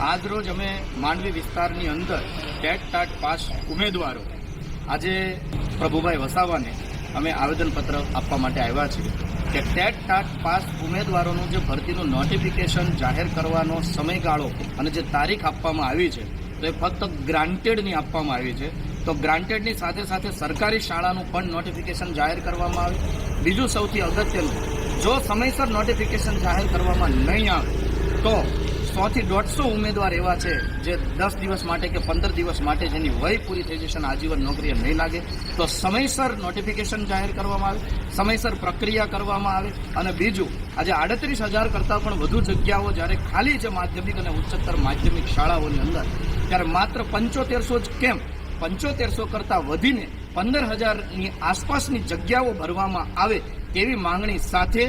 આજરોજ અમે માંડવી વિસ્તારની અંદર ટેટ ટાટ પાસ ઉમેદવારો આજે પ્રભુભાઈ વસાવાને અમે આવેદનપત્ર આપવા માટે આવ્યા છીએ કે ટેટ ટાટ પાસ ઉમેદવારોનું જે ભરતીનું નોટિફિકેશન જાહેર કરવાનો સમયગાળો અને જે તારીખ આપવામાં આવી છે, તો એ ફક્ત ગ્રાન્ટેડની આપવામાં આવી છે. તો ગ્રાન્ટેડની સાથે સાથે સરકારી શાળાનું પણ નોટિફિકેશન જાહેર કરવામાં આવે. બીજું સૌથી અગત્યનું, જો સમયસર નોટિફિકેશન જાહેર કરવામાં નહીં આવે, તો સો થી દોઢસો ઉમેદવાર એવા છે જે દસ દિવસ માટે કે પંદર દિવસ માટે જેની વય પૂરી થઈ જશે આજીવન નોકરીએ નહીં લાગે. તો સમયસર નોટિફિકેશન જાહેર કરવામાં આવે, સમયસર પ્રક્રિયા કરવામાં આવે અને બીજું, આજે આડત્રીસ હજાર કરતાં પણ વધુ જગ્યાઓ જ્યારે ખાલી છે માધ્યમિક અને ઉચ્ચતર માધ્યમિક શાળાઓની અંદર, ત્યારે માત્ર પંચોતેરસો જ કેમ? પંચોતેરસો કરતાં વધીને પંદર હજારની આસપાસની જગ્યાઓ ભરવામાં આવે તેવી માંગણી સાથે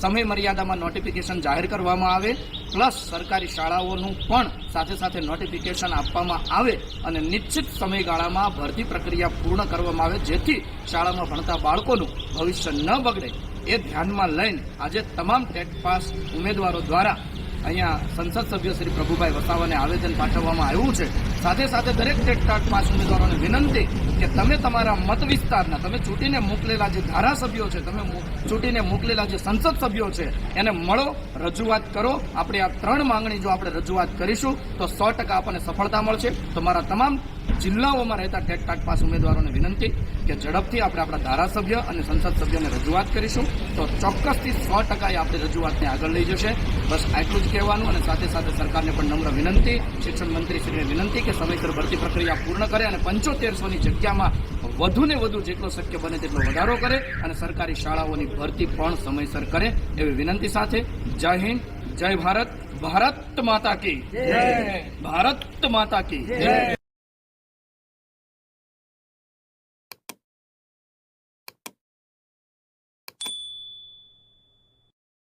સમય મર્યાદામાં નોટિફિકેશન જાહેર કરવામાં આવે પ્લસ સરકારી શાળાઓનું પણ સાથે સાથે નોટિફિકેશન આપવામાં આવે અને નિશ્ચિત સમયગાળામાં ભરતી પ્રક્રિયા પૂર્ણ કરવામાં આવે, જેથી શાળામાં ભણતા બાળકોનું ભવિષ્ય ન બગડે. એ ધ્યાનમાં લઈને આજે તમામ ટેટ પાસ ઉમેદવારો દ્વારા અહીંયા સંસદ સભ્ય શ્રી પ્રભુભાઈ વસાવાને આવેદન પાઠવવામાં આવ્યું છે. સાથે સાથે દરેક ટેટ ટાટ ઉમેદવારોને વિનંતી કે તમે તમારા મત વિસ્તારના, તમે ચૂંટીને મોકલેલા જે ધારાસભ્યો છે, તમે ચૂંટીને મોકલેલા જે સંસદ સભ્યો છે, એને મળો, રજૂઆત કરો. આપણે આ ત્રણ માંગણી જો આપણે રજૂઆત કરીશું, તો સો ટકા આપણને સફળતા મળશે. તો મારા તમામ જિલ્લાઓમાં રહેતા ટેટ ટાટ પાસ ઉમેદવારોને વિનંતી કે ઝડપથી આપણે આપણા ધારાસભ્ય અને સંસદ સભ્યોને રજૂઆત કરીશું. તો ચોક્કસથી સો ટકા આપણી રજૂઆતને આગળ લઈ જશે. બસ આટલું જ કહેવાનું અને સાથે સાથે સરકારને પણ નમ્ર વિનંતી, શિક્ષણ મંત્રીશ્રીને વિનંતી કે સમયસર ભરતી પ્રક્રિયા પૂર્ણ કરે અને પંચોતેરસોની જગ્યામાં વધુ ને વધુ જેટલો શક્ય બને તેટલો વધારો કરે અને સરકારી શાળાઓની ભરતી પણ સમયસર કરે એવી વિનંતી સાથે જય હિન્દ, જય ભારત ભારત માતા કી ભારત માતા કી